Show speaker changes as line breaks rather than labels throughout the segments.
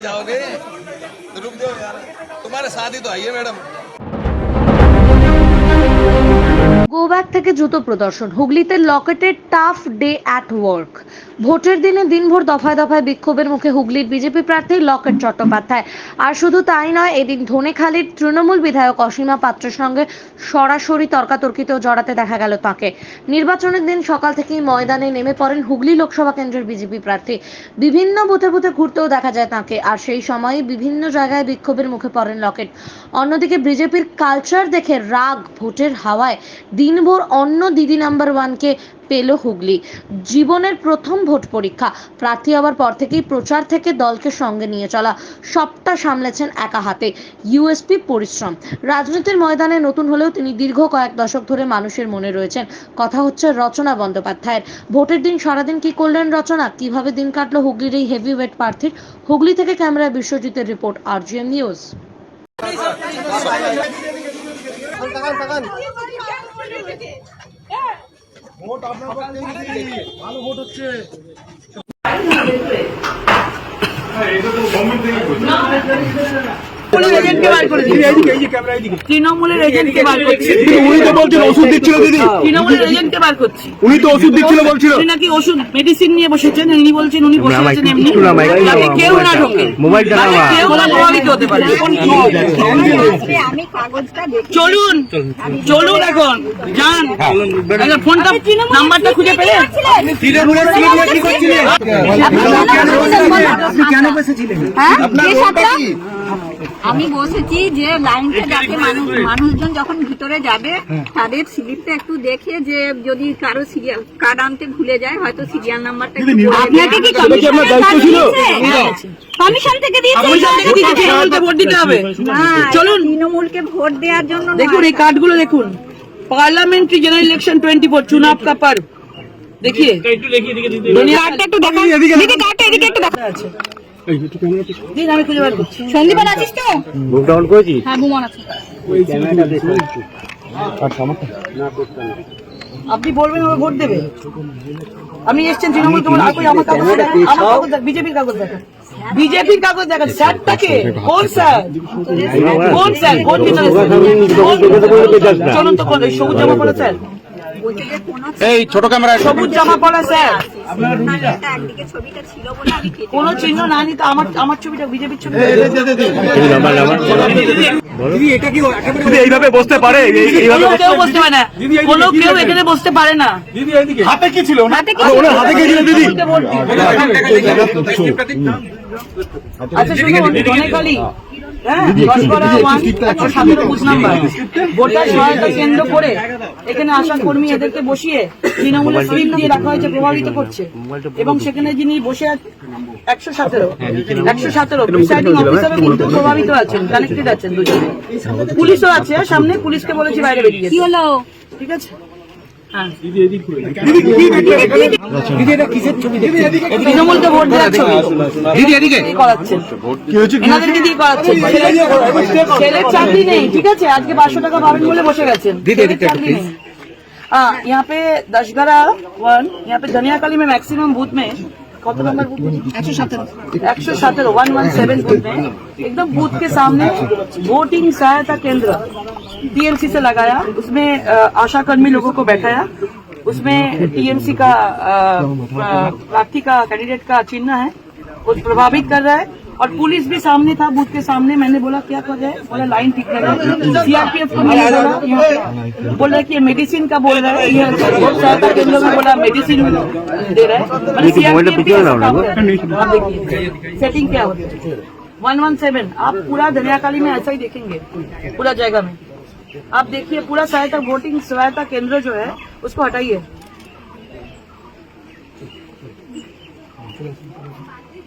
जाओगे? तो रुक जाओ यार। तुम्हारे साथ ही तो आइए है
গোব্যাক থেকে জুতো প্রদর্শন। হুগলিতে লকেটের টাফ ডে অ্যাট ওয়ার্ক। ভোটের দিনে দিনভর দফায় দফায় বিক্ষোভের মুখে হুগলির বিজেপি প্রার্থী লকেট চট্টোপাধ্যায়। আর শুধু তাই নয়, এদিন ধনেখালির তৃণমূল বিধায়ক অসীমা পাত্রের সঙ্গে সরাসরি তর্কাতর্কিতেও জড়াতে দেখা গেল তাকে। নির্বাচনের দিন সকাল থেকেই ময়দানে নেমে পড়েন হুগলি লোকসভা কেন্দ্রের বিজেপি প্রার্থী। বিভিন্ন বুথে বুথে ঘুরতেও দেখা যায় তাকে। আর সেই সময়ে বিভিন্ন জায়গায় বিক্ষোভের মুখে পড়েন লকেট। অন্যদিকে বিজেপির কালচার দেখে রাগ ভোটের হাওয়ায় দিনভর অন্য দিদি নাম্বার ওয়ানকে পেল হুগলি। জীবনের প্রথম ভোট পরীক্ষা। প্রার্থী হওয়ার পর থেকেই প্রচার থেকে দলকে সঙ্গে নিয়ে চলা। সবটা সামলেছেন একা হাতে। ইউএসপি পরিশ্রম। রাজনীতির ময়দানে নতুন হলেও তিনি দীর্ঘ কয়েক দশক ধরে মানুষের মনে রয়েছেন। কথা হচ্ছে রচনা বন্দ্যোপাধ্যায়ের। ভোটের দিন সারাদিন কি করলেন রচনা? কীভাবে দিন কাটলো হুগলির এই হেভি ওয়েট প্রার্থীর? হুগলি থেকে ক্যামেরায় বিশ্বজিতের রিপোর্ট আরজিএম নিউজ।
ভোট আপনার পক্ষে ভালো ভোট হচ্ছে।
এটা তো গভর্নমেন্ট থেকে তৃণমূলের এজেন্টকে বার করছি।
উনি তো বলছেন ওষুধ দিচ্ছিল দিদি
তৃণমূলের এজেন্টকে বার করছি।
উনি তো ওষুধ দিচ্ছিল বলছিল।
উনি নাকি ওষুধ মেডিসিন নিয়ে বসেছেন উনি বলছেন উনি বসে আছেন এমনি। কেউ না ঢোকে।
মোবাইলটা
কেউ না প্রভাবিত হতে পারে
আমি কাগজটা দেখি
চলুন চলুন এখন যান। ফোনটা নাম্বারটা খুঁজে পেলে।
হ্যাঁ? আমি বসেছি যে লাইনটা যাতে মানুষ মানুষজন যখন ভিতরে যাবে তাদের স্লিপটা একটু দেখে যে যদি কারো সিরিয়াল কার্ড আনতে ভুলে যায় হয়তো সিরিয়াল নাম্বারটা আপনাকে কি কমিশন থেকে দিয়েছে
কমিশন থেকে দিদি তৃণমূলকে ভোট দিতে হবে
না,
চলুন
তৃণমূলকে ভোট দেওয়ার জন্য নয়।
দেখুন এই কার্ডগুলো দেখুন parliamentary general election twenty four চুনাব का पर्व देखिए কার্ডটা একটু দেখান দিদি কার্ডটা এদিকে একটু দেখা আছে দিন আমি খুঁজে বার করছি।
সন্দীপন আছিস তো?
মুখ ডাউন করেছি
হ্যাঁ আছে।
আপনি বলবেন ওরা ভোট দেবে। আপনি এসছেন তৃণমূল তোমার আমার কাগজ আমার বিজেপির কাগজ দেখান বিজেপির কাগজ দেখান স্যারটাকে? কোন স্যার? কোন স্যার? কোন চলুন তো কোন সবুজ জামা পরা স্যার?
এই ছোট ক্যামেরা
সবুজ জামা পরা স্যার কোন চিহ্ন না নিতে আমার আমার ছবিটা বিজেপির ছবি
নাম্বার নাম্বার
দিদি এইভাবে বসতে পারে এইভাবে
কেউ বসতে পারে না কোনো কেউ এখানে বসতে পারে না
হাতে কি ছিল ওনার?
হাতে কি
আরে ওনার হাতে কি ছিল দিদি
ভোটে ভোট দিন। আচ্ছা শুনুন ধনেখালি হ্যাঁ দশকরা ওয়ান একশো সতেরো বুথ নাম্বার ভোটার সহায়তা কেন্দ্র করে এখানে আসা কর্মী এদেরকে বসিয়ে তৃণমূলের স্লিপ দিয়ে রাখা হয়েছে প্রভাবিত করছে। এবং সেখানে যিনি বসে একশো সতেরো একশো সতেরো প্রিসাইডিং অফিসারও কিন্তু প্রভাবিত আছেন কানেক্টেড আছেন দুজনে। পুলিশও আছে সামনে পুলিশকে বলেছি বাইরে বেরিয়ে
কি হলো?
ঠিক আছে? হ্যাঁ তৃণমূলকে ভোট দেওয়ার ছবি দিদি এদিকে করাচ্ছেন এনাদেরকে দিয়ে করাচ্ছেন ছেলের চাকরি নেই ঠিক আছে আজকে পাঁচশো টাকা পাবেন বলে বসে গেছেন ছেলের চাকরি নেই हाँ यहाँ पे दशहरा वन यहाँ पे धनियाकाली में मैक्सिमम बूथ में कौन सा नंबर बूथ एकशो सत्रह एकशो सत्रह वन वन सेवन बूथ में एकदम बूथ के सामने वोटिंग सहायता केंद्र टीएमसी से लगाया उसमें आशा कर्मी लोगों को बैठाया। उसमें टीएमसी का प्रार्थी का कैंडिडेट का चिन्ह है। वो प्रभावित कर रहा है। और पुलिस भी सामने था बूथ के सामने। मैंने बोला क्या कर रहे हैं? बोला लाइन ठीक कर रहे हैं। सीआरपीएफ को मैंने बोला यहाँ बोल रहा है कि ये मेडिसिन का बोल रहा है। बोला मेडिसिन दे रहा है। रहा सेटिंग क्या है? वन वन सेवन आप पूरा दरियाकाली में ऐसा ही देखेंगे पूरा जगह में। आप देखिए पूरा सहायता वोटिंग सहायता केंद्र जो है उसको हटाइए।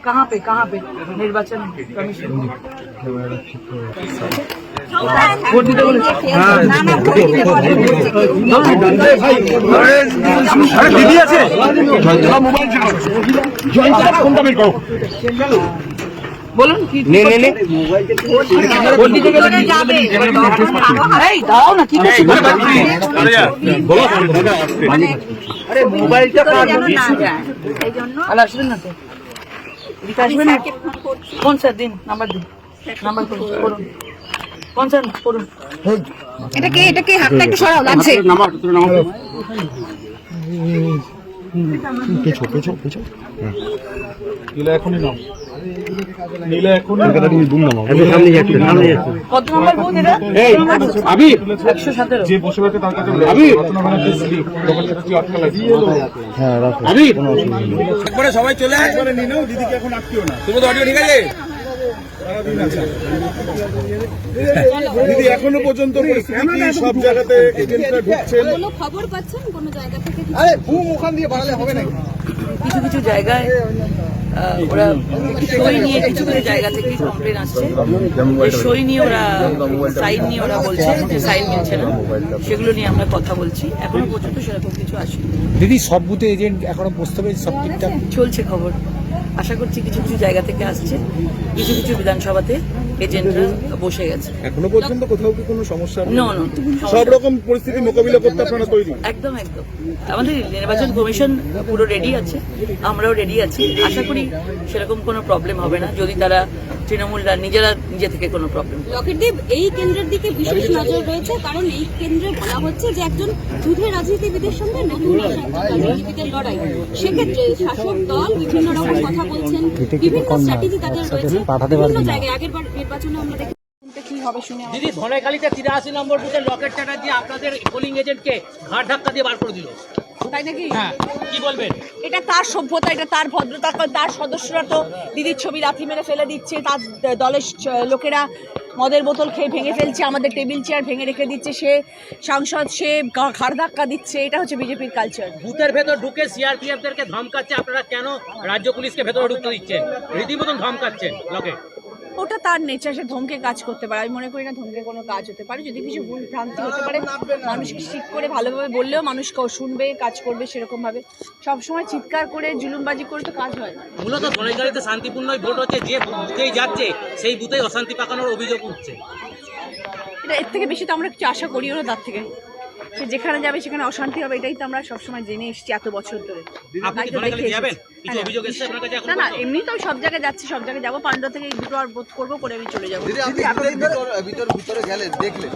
कहाँ पे कहाँ पे निर्वाचन कमीशन ভোট দিতে বলেছে
না না ভোট দিতে বলে
আরে দিদি আছে মোবাইল জয়ন্তদা ফোনটা বের করো
বলুন কি
নে নে নে
ভোট দিতে গেলে
ভিতরে যাবে
এই দাঁড়াও না কি করছি
আরে মোবাইলটা যেন না যায় এই জন্য
আর আসবেন না তো এদিকে আসবেন কোন স্যার দিন নাম্বার দিন। নাম্বার করুন কোন স্যার করুন
এটা কে এটা কে? হাতটা একটু সরাও লাগছে
নাম্বার তোর নাম্বার
পেছো পেছো পেছো
নীলা এখনই নাও।
হ্যাঁ
সবাই চলে আয়।
একবারে নিয়ে নাও দিদিকে এখন আটকিও না।
তুমি তো অডিও ঠিক আছে?
দিদি এখনও পর্যন্ত সব জায়গাতে এজেন্টরা ঢুকছেন।
কোনো খবর পাচ্ছেন? কোনো জায়গা থেকে
আরে বুম ওখান দিয়ে বাড়ালে হবে নাকি?
কিছু কিছু জায়গায় ওরা সই নিয়ে কিছু কিছু জায়গা থেকে কমপ্লেন আসছে। যে সই নিয়ে ওরা সাইন নিয়ে ওরা বলছে যে সাইন মিলছে না। সেগুলো নিয়ে আমরা কথা বলছি। এখনও পর্যন্ত সেরকম কিছু আসেনি।
দিদি সব বুথে এজেন্ট এখনও পেরেছি সব ঠিকঠাক?
চলছে খবর। আশা করছি কিছু কিছু জায়গা থেকে আসছে। কিছু কিছু বিধানসভাতে এজেন্টরা বসে গেছে।
এখনও পর্যন্ত কোথাও কি কোনো সমস্যা
না নো
সব রকম পরিস্থিতি মোকাবিলা করতে আপনারা তৈরি।
একদম একদম। আমাদের নির্বাচন কমিশন পুরো রেডি আছে আমরাও রেডি আছি। আশা করি সেরকম কোনো প্রবলেম হবে না। যদি তারা তৃণমূলরা নিজেরা নিজে থেকে কোনো প্রবলেম
লকেটদেব এই কেন্দ্রের দিকে বিশেষ নজর রয়েছে কারণ এই কেন্দ্রে বলা হচ্ছে যে একজন যুদ্ধের রাজনীতিবিদের সঙ্গে নতুন রাজনীতিবিদের লড়াই। সেক্ষেত্রে শাসক দল বিভিন্ন রকম কথা বলছেন বিভিন্ন স্ট্র্যাটেজি তাদের রয়েছে। বিভিন্ন জায়গায় আগের বার নির্বাচনে আমরা দেখি হবে শুনে
দিদি ধনেখালিতে তিরাশি নম্বর বুথে লকেট চ্যাটার্জি আপনাদের পোলিং এজেন্টকে ঘাট ধাক্কা দিয়ে বার করে দিল।
তাই নাকি?
হ্যাঁ কি বলবেন?
এটা তার সভ্যতা এটা তার ভদ্রতা তার সদস্যরা তো দিদির ছবি লাথি মেরে ফেলে দিচ্ছে তার দলের লোকেরা মদের বোতল খেয়ে ভেঙে ফেলছে আমাদের টেবিল চেয়ার ভেঙে রেখে দিচ্ছে সে সাংসদ সে ঘাড় ধাক্কা দিচ্ছে এটা হচ্ছে বিজেপির কালচার
বুথের ভেতর ঢুকে সিআরপিএফ দেরকে ধমকাচ্ছে আপনারা কেন রাজ্য পুলিশকে ভেতরে ঢুকতে দিচ্ছেন? রীতিমতন ধমকাচ্ছেন লকেট
ওটা তার নেচার সে ধমকে কাজ করতে পারে। আমি মনে করি না ধমকে কোনো কাজ হতে পারে। যদি কিছু ভুল ভ্রান্তি হতে পারে মানুষকে ঠিক করে ভালোভাবে বললেও মানুষ শুনবে কাজ করবে সেরকম ভাবে সবসময় চিৎকার করে জুলুমবাজি করে তো কাজ হয় না।
মূলত ধনেখালিতে শান্তিপূর্ণ ভোট হচ্ছে যে বুথেই যাচ্ছে সেই বুথেই অশান্তি পাকানোর অভিযোগ উঠছে।
এটা এর থেকে বেশি তো আমরা কিছু আশা করিও না তার থেকে। সে যেখানে যাবে সেখানে অশান্তি হবে এটাই তো আমরা সবসময় জেনে এসছি এত বছর ধরে। হ্যাঁ। না না এমনি তো আমি সব জায়গায় যাচ্ছি সব জায়গায় যাব। পান্ডা থেকে এই দুটো আর বোধ করব করে আমি চলে যাব।
ভিতর দেখলেন।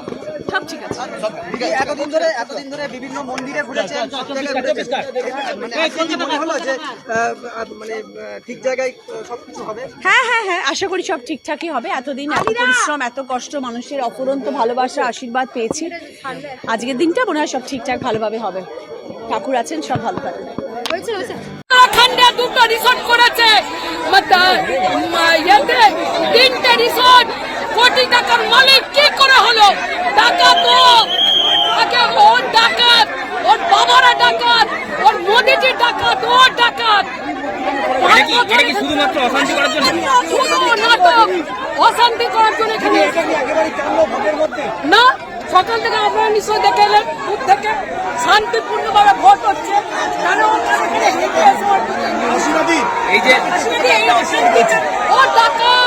সব ঠিক আছে।
সব ঠিক আছে। এতদিন ধরে এতদিন ধরে বিভিন্ন মন্দিরে ঘুরেছেন মানে ঠিক জায়গায় সবকিছু হবে।
হ্যাঁ হ্যাঁ হ্যাঁ আশা করি সব ঠিকঠাকই হবে। এতদিন এত পরিশ্রম এত কষ্ট মানুষের অপরন্ত ভালোবাসা আশীর্বাদ পেয়েছি। আজকের দিনটা মনে হয় সব ঠিকঠাক ভালোভাবে হবে। ঠাকুর আছেন সব ভালো থাকবে হয়েছে হয়েছে।
উত্তরাখণ্ডে দুটো রিসোর্ট করেছে। তিনটে রিসোর্ট কোটি টাকার মালিক কি করে হলো? ডাকাত আগে ওর ডাকাত ওর বাবারা ডাকাত ওর মোদিজি ডাকাত ও ডাকাত।
অশান্তি করার জন্য?
অশান্তি করার জন্য এখানে
একেবারে চাঙ্গ ভোটের মধ্যে।
না সকাল থেকে আপনারা নিশ্চয় দেখে এলেন থেকে শান্তিপূর্ণভাবে ভোট হচ্ছে?
এই যে
ও ডাকাত!